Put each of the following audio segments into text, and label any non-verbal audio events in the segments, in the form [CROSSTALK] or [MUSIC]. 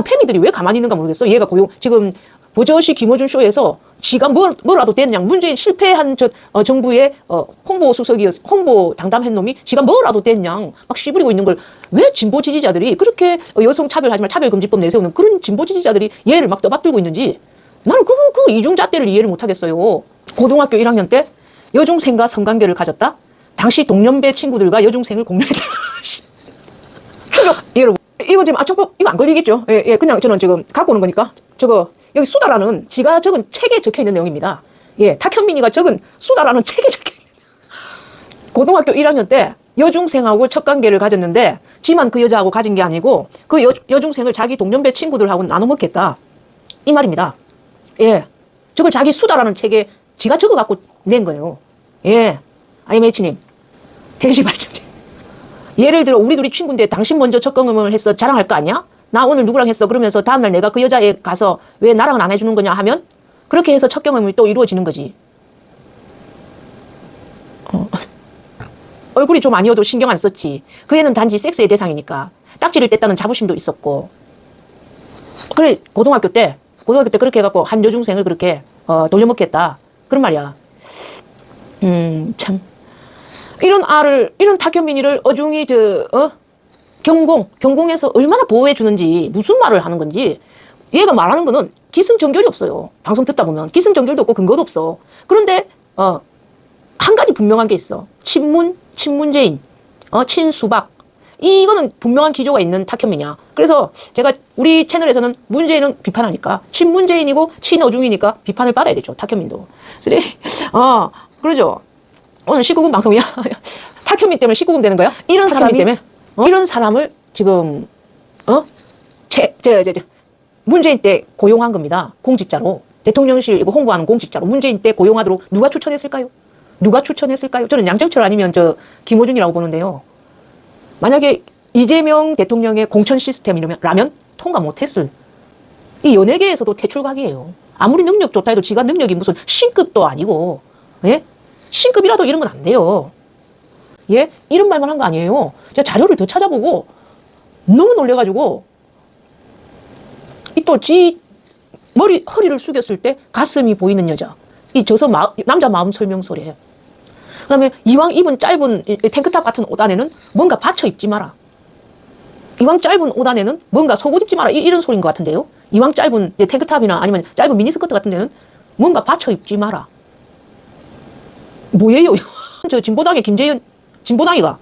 난 페미들이 왜 가만히 있는가 모르겠어. 얘가 고용 지금 보저시 김어준 쇼에서 지가 뭘, 뭐라도 됐냐 문재인 실패한 저 어, 정부의 어, 홍보 수석이었 홍보 당담한 놈이 지가 뭐라도 됐냐 막 씨부리고 있는 걸 왜 진보 지지자들이 그렇게 어, 여성 차별하지 말 차별금지법 내세우는 그런 진보 지지자들이 얘를 막 떠받들고 있는지 나는 그, 그 이중잣대를 이해를 못하겠어요. 고등학교 1학년 때 여중생과 성관계를 가졌다. 당시 동년배 친구들과 여중생을 공유했다. [LAUGHS] 충격! 여러분. 이거 지금 아청법 이거 안 걸리겠죠? 예, 예, 그냥 저는 지금 갖고 오는 거니까. 저거, 여기 수다라는 지가 적은 책에 적혀 있는 내용입니다. 예, 탁현민이가 적은 수다라는 [LAUGHS] 책에 적혀 있는. 고등학교 1학년 때 여중생하고 첫 관계를 가졌는데, 지만 그 여자하고 가진 게 아니고, 그 여, 여중생을 자기 동년배 친구들하고 나눠 먹겠다. 이 말입니다. 예. 저걸 자기 수다라는 책에 지가 적어 갖고 낸 거예요. 예. IMH님. 대시 발전지. 예를 들어 우리 둘이 친구인데 당신 먼저 첫 경험을 했어 자랑할 거 아니야? 나 오늘 누구랑 했어 그러면서 다음날 내가 그 여자애 가서 왜 나랑은 안 해주는 거냐 하면 그렇게 해서 첫 경험이 또 이루어지는 거지. 어. 얼굴이 좀 아니어도 신경 안 썼지. 그 애는 단지 섹스의 대상이니까 딱지를 뗐다는 자부심도 있었고. 그래 고등학교 때 고등학교 때 그렇게 해갖고 한 여중생을 그렇게 어, 돌려먹겠다 그런 말이야. 음 참. 이런 아를 이런 탁현민이를 어중이 저 어? 경공 경공에서 얼마나 보호해 주는지 무슨 말을 하는 건지 얘가 말하는 거는 기승전결이 없어요. 방송 듣다 보면 기승전결도 없고 근거도 없어. 그런데 어 한 가지 분명한 게 있어. 친문 친문재인 어 친수박 이거는 분명한 기조가 있는 탁현민이야. 그래서 제가 우리 채널에서는 문재인은 비판하니까 친문재인이고 친어중이니까 비판을 받아야 되죠. 탁현민도. 쓰레 [LAUGHS] 어 그러죠. 오늘 19금 방송이야. [LAUGHS] 탁현민 때문에 19금 되는 거야? 이런 사람이 때문에 어? 이런 사람을 지금 어? 제, 제, 제, 제, 문재인 때 고용한 겁니다. 공직자로. 대통령실 이거 홍보하는 공직자로. 문재인 때 고용하도록 누가 추천했을까요? 누가 추천했을까요? 저는 양정철 아니면 저 김호준이라고 보는데요. 만약에 이재명 대통령의 공천 시스템이라면 통과 못했을 이 연예계에서도 퇴출각이에요. 아무리 능력 좋다 해도 지가 능력이 무슨 신급도 아니고, 예? 신급이라도 이런 건 안 돼요. 예? 이런 말만 한 거 아니에요. 제가 자료를 더 찾아보고 너무 놀래가지고 이 또 지 머리 허리를 숙였을 때 가슴이 보이는 여자. 이 저서 마, 남자 마음 설명서래. 그다음에 이왕 입은 짧은 이 탱크탑 같은 옷 안에는 뭔가 받쳐 입지 마라. 이왕 짧은 옷 안에는 뭔가 속옷 입지 마라. 이, 이런 소리인 것 같은데요. 이왕 짧은 탱크탑이나 아니면 짧은 미니스커트 같은 데는 뭔가 받쳐 입지 마라. 뭐예요? [LAUGHS] 저 진보당의 김재현 진보당이가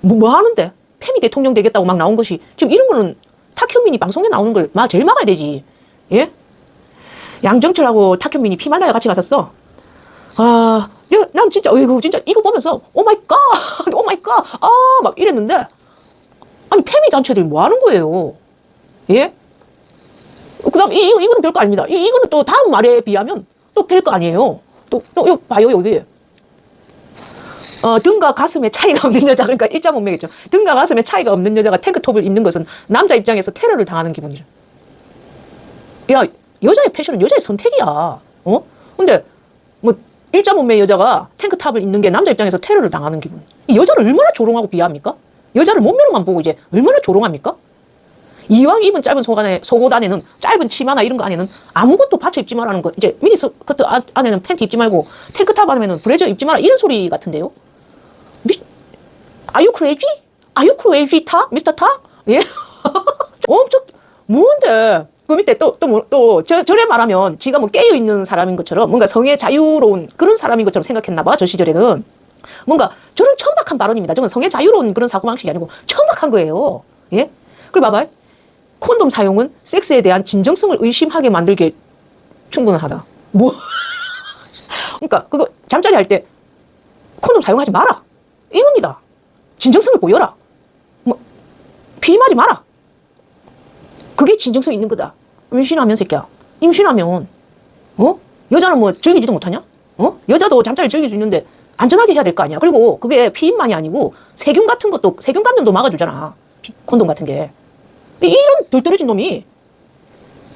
뭐, 뭐 하는데 페미 대통령 되겠다고 막 나온 것이 지금 이런 거는 탁현민이 방송에 나오는 걸막 제일 막아야 되지. 예? 양정철하고 탁현민이 피말라야 같이 갔었어. 아, 야, 난 진짜 어이구 진짜 이거 보면서 오 마이 갓, 오 마이 갓, 아, 막 이랬는데 아니 페미 단체들 뭐 하는 거예요? 예? 그 다음 이 이거 이거는 별거 아닙니다. 이 이거는 또 다음 말에 비하면 또 별거 아니에요. 또, 또, 요, 봐요, 여기. 어, 등과 가슴에 차이가 없는 여자, 그러니까 일자 몸매겠죠. 등과 가슴에 차이가 없는 여자가 탱크톱을 입는 것은 남자 입장에서 테러를 당하는 기분이래. 야, 여자의 패션은 여자의 선택이야. 어? 근데, 뭐, 일자 몸매 여자가 탱크탑을 입는 게 남자 입장에서 테러를 당하는 기분. 이 여자를 얼마나 조롱하고 비하합니까? 여자를 몸매로만 보고 이제 얼마나 조롱합니까? 이왕 입은 짧은 속옷 안에, 속옷 안에는 짧은 치마나 이런 거 안에는 아무것도 받쳐 입지 말라는 거. 이제 미니스커트 안- 안에는 팬티 입지 말고 탱크탑 안에는 브레저 입지 마라. 이런 소리 같은데요. 미, Are you crazy? Are you crazy 타? 미스터 타? 예? [LAUGHS] 엄청, 뭔데? 그 밑에 또, 또, 뭐, 또, 저, 저래 말하면 지가 뭐 깨어있는 사람인 것처럼 뭔가 성에 자유로운 그런 사람인 것처럼 생각했나봐, 저 시절에는. 뭔가 저런 천박한 발언입니다. 저건 성에 자유로운 그런 사고방식이 아니고 천박한 거예요. 예? 그리고 봐봐. 콘돔 사용은 섹스에 대한 진정성을 의심하게 만들게 충분하다. 뭐? [LAUGHS] 그러니까 그거 잠자리 할 때 콘돔 사용하지 마라. 이겁니다. 진정성을 보여라. 뭐 피임하지 마라. 그게 진정성 있는 거다. 임신하면 새끼야. 임신하면 어 여자는 뭐 즐기지도 못하냐? 어 여자도 잠자리 즐길 수 있는데 안전하게 해야 될 거 아니야. 그리고 그게 피임만이 아니고 세균 같은 것도 세균 감염도 막아주잖아. 피- 콘돔 같은 게. 이- 이런 덜떨어진 놈이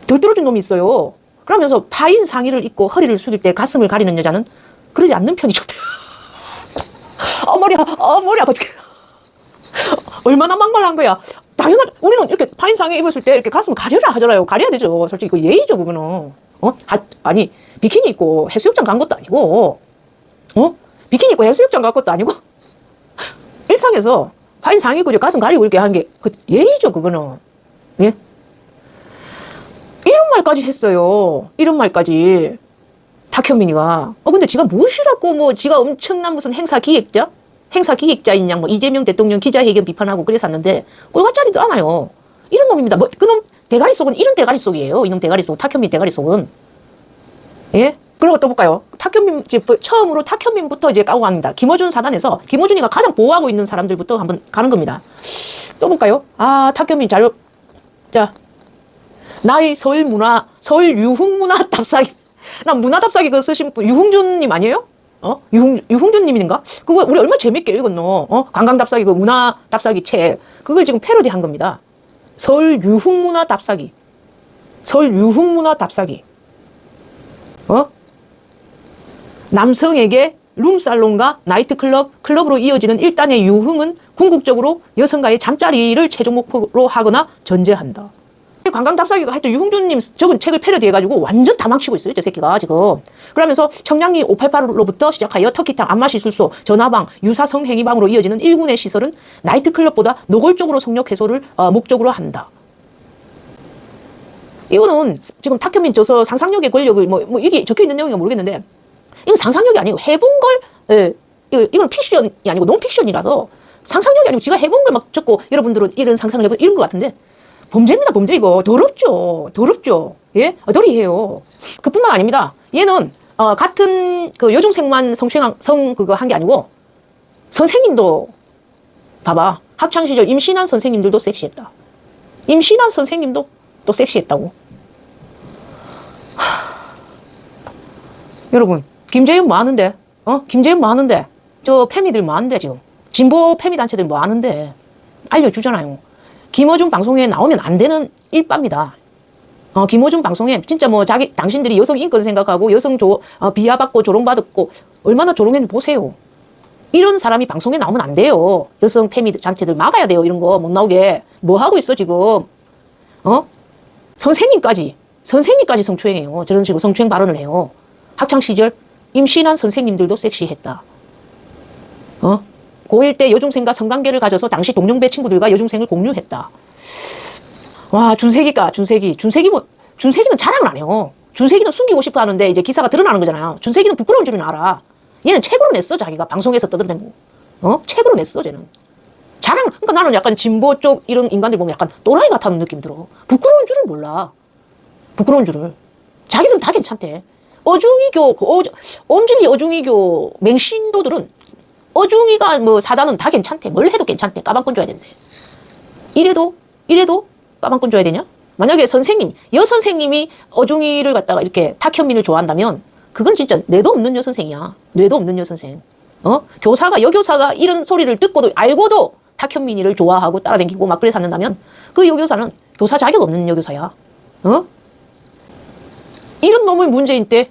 덜떨어진 놈이 있어요. 그러면서 파인 상의를 입고 허리를 숙일 때 가슴을 가리는 여자는 그러지 않는 편이 좋대. 어 머리 아 어, 머리 아파 죽겠어. 얼마나 막말한 거야. 당연하죠. 우리는 이렇게 파인상에 입었을 때 이렇게 가슴 가려라 하잖아요. 가려야 되죠. 솔직히 그 예의죠, 그거는. 어? 하, 아니, 비키니 입고 해수욕장 간 것도 아니고, 어? 비키니 입고 해수욕장 간 것도 아니고, [LAUGHS] 일상에서 파인상 입고 가슴 가리고 이렇게 하는 게, 그 예의죠, 그거는. 예? 이런 말까지 했어요. 이런 말까지. 탁현민이가. 어, 근데 지가 무엇이라고 뭐, 지가 엄청난 무슨 행사 기획자? 행사 기획자인 양, 뭐, 이재명 대통령 기자회견 비판하고 그랬었는데, 꼴같지도 않아요. 이런 놈입니다. 뭐, 그놈 대가리 속은 이런 대가리 속이에요. 이놈 대가리 속, 탁현민 대가리 속은. 예? 그리고 또 볼까요? 탁현민, 뭐 처음으로 탁현민부터 이제 까고 갑니다. 김어준 사단에서 김어준이가 가장 보호하고 있는 사람들부터 한번 가는 겁니다. 또 볼까요? 아, 탁현민 자료, 자, 나의 서울 문화, 서울 유흥 문화 답사기. 나 문화 답사기 그거 쓰신 분, 유흥준님 아니에요? 어? 유흥, 유흥준님인가? 그거 우리 얼마나 재밌게 읽었노? 어? 관광 답사기, 그 문화 답사기 책. 그걸 지금 패러디 한 겁니다. 서울 유흥 문화 답사기. 서울 유흥 문화 답사기. 어? 남성에게 룸살롱과 나이트클럽, 클럽으로 이어지는 일단의 유흥은 궁극적으로 여성과의 잠자리를 최종 목표로 하거나 전제한다. 관광 답사기가 하여튼 유흥준님 적은 책을 패러디해가지고 완전 다 망치고 있어요, 저 새끼가 지금. 그러면서 청량리 588로부터 시작하여 터키탕, 안마시술소, 전화방, 유사성 행위방으로 이어지는 일군의 시설은 나이트클럽보다 노골적으로 성력 해소를 어, 목적으로 한다. 이거는 지금 탁현민 저서 상상력의 권력을 뭐, 뭐 이게 적혀 있는 내용인가 모르겠는데 이건 상상력이 아니고 해본 걸 예, 이거, 이건 픽션이 아니고 논픽션이라서 상상력이 아니고 지가 해본 걸 막 적고 여러분들은 이런 상상을 해보 이런 것 같은데 범죄입니다 범죄 이거 더럽죠 더럽죠 예 어더리해요 그뿐만 아닙니다 얘는 어, 같은 그 여중생만 성추행 성 그거 한 게 아니고 선생님도 봐봐 학창 시절 임신한 선생님들도 섹시했다 임신한 선생님도 또 섹시했다고 여러분, 김재윤 뭐 하는데? 어? 김재윤 뭐 하는데? 저 페미들 뭐 하는데, 지금? 진보 페미 단체들 뭐 하는데? 알려주잖아요. 김어준 방송에 나오면 안 되는 일바입니다. 어, 김어준 방송에 진짜 뭐 자기, 당신들이 여성 인권 생각하고 여성 조, 어, 비하받고 조롱받았고 얼마나 조롱했는지 보세요. 이런 사람이 방송에 나오면 안 돼요. 여성 페미 단체들 막아야 돼요. 이런 거 못 나오게. 뭐 하고 있어, 지금? 어? 선생님까지, 선생님까지 성추행해요. 저런 식으로 성추행 발언을 해요. 학창 시절 임신한 선생님들도 섹시했다. 어? 고1 때 여중생과 성관계를 가져서 당시 동년배 친구들과 여중생을 공유했다. 와, 준세기가, 준세기. 준세기 뭐, 준세기는 자랑을 안 해요. 준세기는 숨기고 싶어 하는데 이제 기사가 드러나는 거잖아요. 준세기는 부끄러운 줄은 알아. 얘는 책으로 냈어, 자기가. 방송에서 거. 어? 책으로 냈어, 쟤는. 자랑, 그러니까 나는 약간 진보 쪽 이런 인간들 보면 약간 또라이 같다는 느낌 들어. 부끄러운 줄을 몰라. 부끄러운 줄을. 자기들은 다 괜찮대. 어중이교, 그 어, 엄진리 어중이교 맹신도들은 어중이가 뭐 사단은 다 괜찮대. 뭘 해도 괜찮대. 까방권 줘야 된대. 이래도, 이래도 까방권 줘야 되냐? 만약에 선생님, 여 선생님이 어중이를 갖다가 이렇게 탁현민을 좋아한다면 그건 진짜 뇌도 없는 여 선생이야. 뇌도 없는 여 선생. 어? 교사가, 여교사가 이런 소리를 듣고도 알고도 탁현민이를 좋아하고 따라다니고 막 그래 샀는다면 그 여교사는 교사 자격 없는 여교사야. 어? 이런 놈을 문재인 때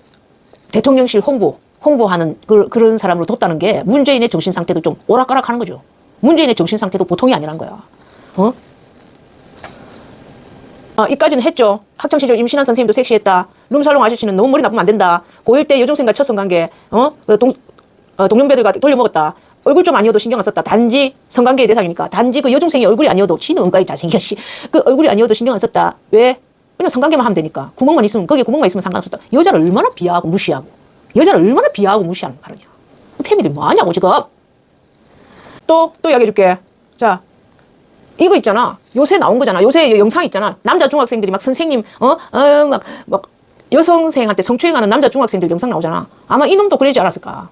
대통령실 홍보, 홍보하는 그, 그런 사람으로 뒀다는 게 문재인의 정신 상태도 좀 오락가락 하는 거죠. 문재인의 정신 상태도 보통이 아니란 거야. 어? 아, 이까지는 했죠. 학창시절 임신한 선생님도 섹시했다. 룸살롱 아저씨는 너무 머리 나쁘면 안 된다. 고1 때 여중생과 첫 성 관계, 어? 그 동, 어, 동년배들과 돌려먹었다. 얼굴 좀 아니어도 신경 안 썼다. 단지 성관계의 대상이니까. 단지 그 여중생이 얼굴이 아니어도 지는 은가이 잘생겨, 씨. 그 얼굴이 아니어도 신경 안 썼다. 왜? 그냥 성관계만 하면 되니까. 구멍만 있으면, 거기에 구멍만 있으면 상관없었다. 여자를 얼마나 비하하고 무시하고. 여자를 얼마나 비하하고 무시하는 말이냐. 페미들 뭐 하냐고, 지금. 또, 또 이야기해 줄게. 자, 이거 있잖아. 요새 나온 거잖아. 요새 영상 있잖아. 남자 중학생들이 막 선생님, 어, 어, 막, 막, 여성생한테 성추행하는 남자 중학생들 영상 나오잖아. 아마 이놈도 그러지 않았을까.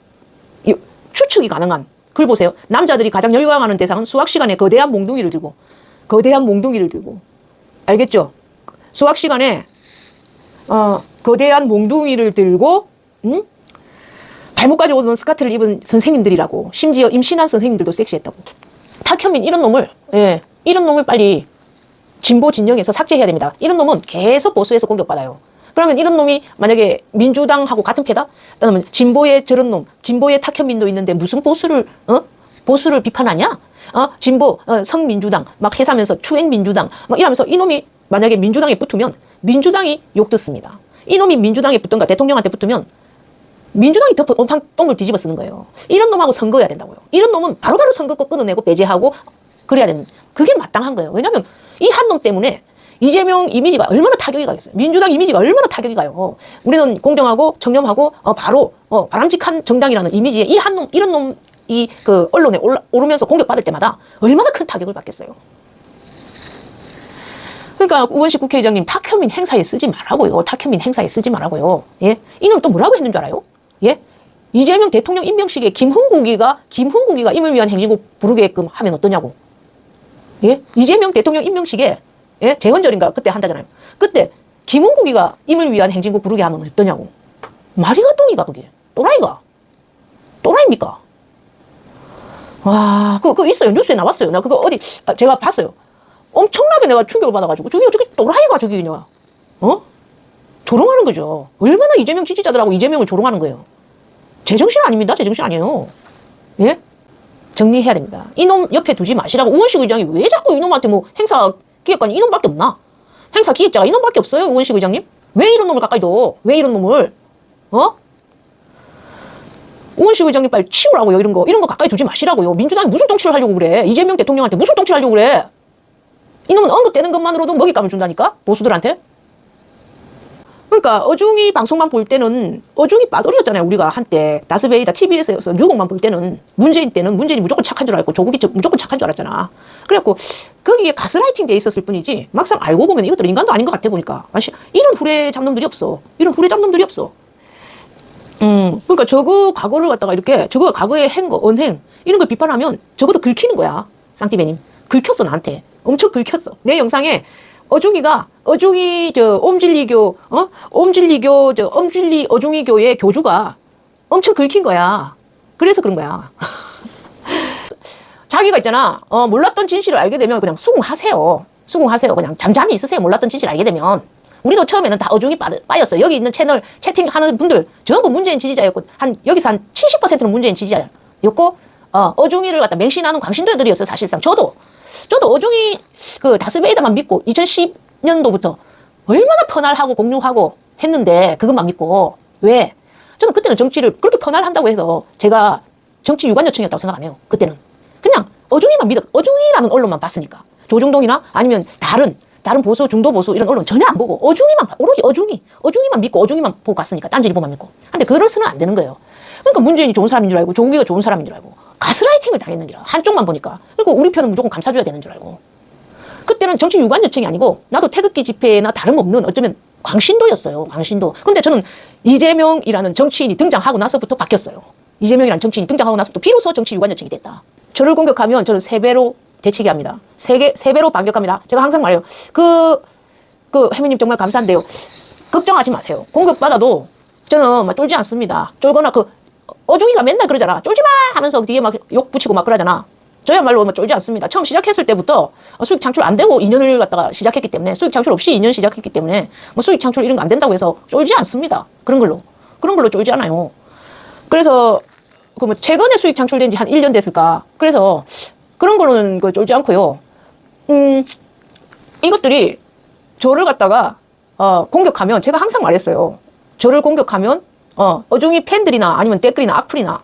이, 추측이 가능한. 글 보세요. 남자들이 가장 열광하는 대상은 수학 시간에 거대한 몽둥이를 들고, 거대한 몽둥이를 들고. 알겠죠? 수학 시간에, 어, 거대한 몽둥이를 들고, 응? 발목까지 오는 스커트를 입은 선생님들이라고. 심지어 임신한 선생님들도 섹시했다고. 탁현민 이런 놈을 예 이런 놈을 빨리 진보 진영에서 삭제해야 됩니다. 이런 놈은 계속 보수에서 공격받아요. 그러면 이런 놈이 만약에 민주당하고 같은 패다? 그러면 진보의 저런 놈, 진보의 탁현민도 있는데 무슨 보수를 어 보수를 비판하냐? 어, 진보, 어, 성민주당 막 해사면서 추행민주당 막 이러면서 이놈이 만약에 민주당에 붙으면 민주당이 욕 듣습니다. 이놈이 민주당에 붙든가 대통령한테 붙으면 민주당이 덮어 온팡 똥을 뒤집어 쓰는 거예요. 이런 놈하고 선거해야 된다고요. 이런 놈은 바로바로 선거권 끊어내고 배제하고 그래야 되는 그게 마땅한 거예요. 왜냐하면 이 한 놈 때문에 이재명 이미지가 얼마나 타격이 가겠어요. 민주당 이미지가 얼마나 타격이 가요. 우리는 공정하고 청렴하고 어, 바로 어, 바람직한 정당이라는 이미지에 이 한 놈 이런 놈 이 그 언론에 올라, 오르면서 공격받을 때마다 얼마나 큰 타격을 받겠어요. 그러니까 우원식 국회의장님 탁현민 행사에 쓰지 말라고요. 탁현민 행사에 쓰지 말라고요. 예? 이놈 또 뭐라고 했는 줄 알아요? 예? 이재명 대통령 임명식에 김흥국이가 김흥국이가 임을 위한 행진곡 부르게끔 하면 어떠냐고. 예? 이재명 대통령 임명식에 예? 재헌절인가 그때 한다잖아요. 그때 김흥국이가 임을 위한 행진곡 부르게 하면 어떠냐고. 말이가 똥이가 그게. 또라이가. 또라이입니까? 와, 그거, 그거 있어요. 뉴스에 나왔어요. 나 그거 어디, 아, 제가 봤어요. 엄청나게 내가 충격을 받아가지고. 저기, 저기 또라이가 저기 그냥, 어? 조롱하는 거죠. 얼마나 이재명 지지자들하고 이재명을 조롱하는 거예요. 제정신 아닙니다. 제정신 아니에요. 예? 정리해야 됩니다. 이놈 옆에 두지 마시라고 우원식 의장이 왜 자꾸 이놈한테 뭐 행사 기획관이 이놈밖에 없나? 행사 기획자가 이놈밖에 없어요, 우원식 의장님? 왜 이런 놈을 가까이 둬? 왜 이런 놈을? 어? 우원식 의장님 빨리 치우라고요, 이런 거. 이런 거 가까이 두지 마시라고요. 민주당이 무슨 정치를 하려고 그래? 이재명 대통령한테 무슨 정치를 하려고 그래? 이놈은 언급되는 것만으로도 먹잇감을 준다니까? 보수들한테? 그러니까 어중이 방송만 볼 때는 어중이 빠돌이었잖아요. 우리가 한때 다스베이다 TBS에서 뉴곡만 볼 때는 문재인 때는 문재인이 무조건 착한 줄 알고 조국이 저- 무조건 착한 줄 알았잖아. 그래갖고 거기에 가스라이팅 돼 있었을 뿐이지 막상 알고 보면 이것들 인간도 아닌 것 같아 보니까 이런 후레 잡놈들이 없어. 이런 후레 잡놈들이 없어. 음, 그러니까 저거 과거를 갖다가 이렇게 저거 과거의 행거 언행 이런 걸 비판하면 저것도 긁히는 거야. 쌍띠배님 긁혔어 나한테 엄청 긁혔어. 내 영상에 어중이가 어중이 저 옴진리교 어 옴진리교 저 옴진리 어중이교의 교주가 엄청 긁힌 거야. 그래서 그런 거야. [LAUGHS] 자기가 있잖아. 어, 몰랐던 진실을 알게 되면 그냥 수긍하세요. 수긍하세요. 그냥 잠잠히 있으세요. 몰랐던 진실을 알게 되면. 우리도 처음에는 다 어중이 빠, 빠였어. 여기 있는 채널 채팅하는 분들 전부 문재인 지지자였고 한 여기서 한 70%는 문재인 지지자였고 어, 어중이를 갖다 맹신하는 광신도 애들이었어요. 사실상 저도 저도 어중이 그 다스베이더만 믿고 2010년도부터 얼마나 퍼날하고 공룡하고 했는데 그것만 믿고 왜? 저는 그때는 정치를 그렇게 퍼날한다고 해서 제가 정치 유관 요청이었다고 생각 안 해요. 그때는 그냥 어중이만 믿어 어중이라는 언론만 봤으니까 조중동이나 아니면 다른 다른 보수 중도 보수 이런 언론 전혀 안 보고 어중이만 봐. 오로지 어중이 어중이만 믿고 어중이만 보고 갔으니까 딴지일보만 믿고 근데 그래서는 안 되는 거예요. 그러니까 문재인이 좋은 사람인 줄 알고 조국이가 좋은 사람인 줄 알고 가스라이팅을 당했는 기라 한쪽만 보니까 그리고 우리 편은 무조건 감싸줘야 되는 줄 알고 그때는 정치 유관 요청이 아니고 나도 태극기 집회나 다름없는 어쩌면 광신도였어요. 광신도. 근데 저는 이재명이라는 정치인이 등장하고 나서부터 바뀌었어요. 이재명이라는 정치인이 등장하고 나서부터 비로소 정치 유관 요청이 됐다. 저를 공격하면 저는 세 배로 대치기 합니다. 세 개, 세 배로 반격합니다. 제가 항상 말해요. 그, 그, 혜미님 정말 감사한데요. 걱정하지 마세요. 공격받아도 저는 막 쫄지 않습니다. 쫄거나 그, 어중이가 맨날 그러잖아. 쫄지 마! 하면서 뒤에 막 욕 붙이고 막 그러잖아. 저야말로 뭐 쫄지 않습니다. 처음 시작했을 때부터 수익 창출 안 되고 2년을 갖다가 시작했기 때문에 수익 창출 없이 2년 시작했기 때문에 뭐 수익 창출 이런 거 안 된다고 해서 쫄지 않습니다. 그런 걸로. 그런 걸로 쫄지 않아요. 그래서 그 뭐 최근에 수익 창출된 지 한 1년 됐을까. 그래서 그런 거는 그 쫄지 않고요. 음, 이것들이 저를 갖다가 어, 공격하면 제가 항상 말했어요. 저를 공격하면 어, 어중이 팬들이나 아니면 댓글이나 악플이나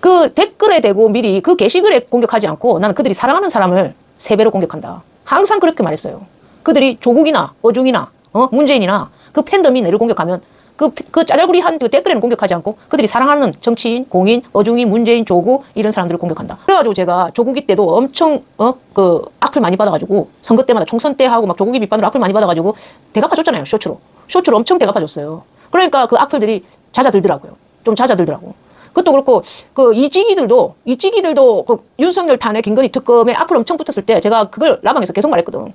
그 댓글에 대고 미리 그 게시글에 공격하지 않고 나는 그들이 사랑하는 사람을 세 배로 공격한다. 항상 그렇게 말했어요. 그들이 조국이나 어중이나 어? 문재인이나 그 팬덤이 내를 공격하면 그, 그 짜잘구리한 그 댓글에는 공격하지 않고 그들이 사랑하는 정치인, 공인, 어중이, 문재인, 조국 이런 사람들을 공격한다. 그래가지고 제가 조국이 때도 엄청 어? 그 악플 많이 받아가지고 선거 때마다 총선 때 하고 막 조국이 비판으로 악플 많이 받아가지고 대갚아줬잖아요 쇼츠로. 쇼츠로 엄청 대갚아줬어요. 그러니까 그 악플들이 잦아들더라고요. 좀 잦아들더라고. 그것도 그렇고 그 이찌기들도 이찌기들도 그 윤석열 탄핵 김건희 특검에 악플 엄청 붙었을 때 제가 그걸 라방에서 계속 말했거든.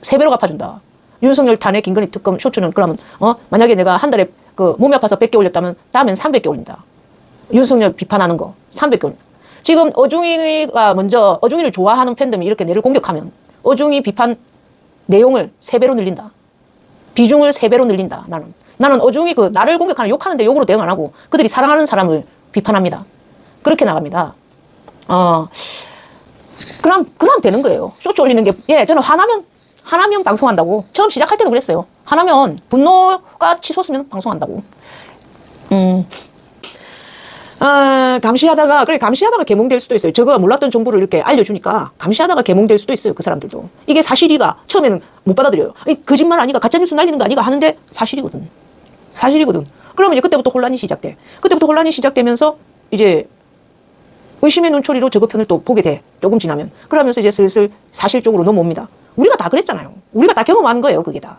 세 배로 갚아준다. 윤석열 탄핵 김건희 특검 쇼츠는 그러면 어 만약에 내가 한 달에 그 몸이 아파서 100개 올렸다면 다음엔 300개 올린다. 윤석열 비판하는 거 300개 올린다. 지금 어중이가 먼저 어중이를 좋아하는 팬덤이 이렇게 내를 공격하면 어중이 비판 내용을 세 배로 늘린다. 비중을 세 배로 늘린다. 나는 나는 어중이 그 나를 공격하는 욕하는데 욕으로 대응 안 하고 그들이 사랑하는 사람을 비판합니다. 그렇게 나갑니다. 어 그럼, 그럼 되는 거예요. 쇼츠 올리는 게, 예, 저는 화나면, 화나면 방송한다고. 처음 시작할 때도 그랬어요. 화나면, 분노가 치솟으면 방송한다고. 음. 아, 감시하다가, 그래, 감시하다가 개몽될 수도 있어요. 저거 몰랐던 정보를 이렇게 알려주니까 감시하다가 개몽될 수도 있어요. 그 사람들도. 이게 사실이가 처음에는 못 받아들여요. 이 거짓말 아니가, 가짜뉴스 날리는 거 아니가 하는데 사실이거든. 사실이거든. 그러면 이제 그때부터 혼란이 시작돼. 그때부터 혼란이 시작되면서 이제 의심의 눈초리로 저거 편을 또 보게 돼. 조금 지나면. 그러면서 이제 슬슬 사실 쪽으로 넘어옵니다. 우리가 다 그랬잖아요. 우리가 다 경험하는 거예요, 그게 다.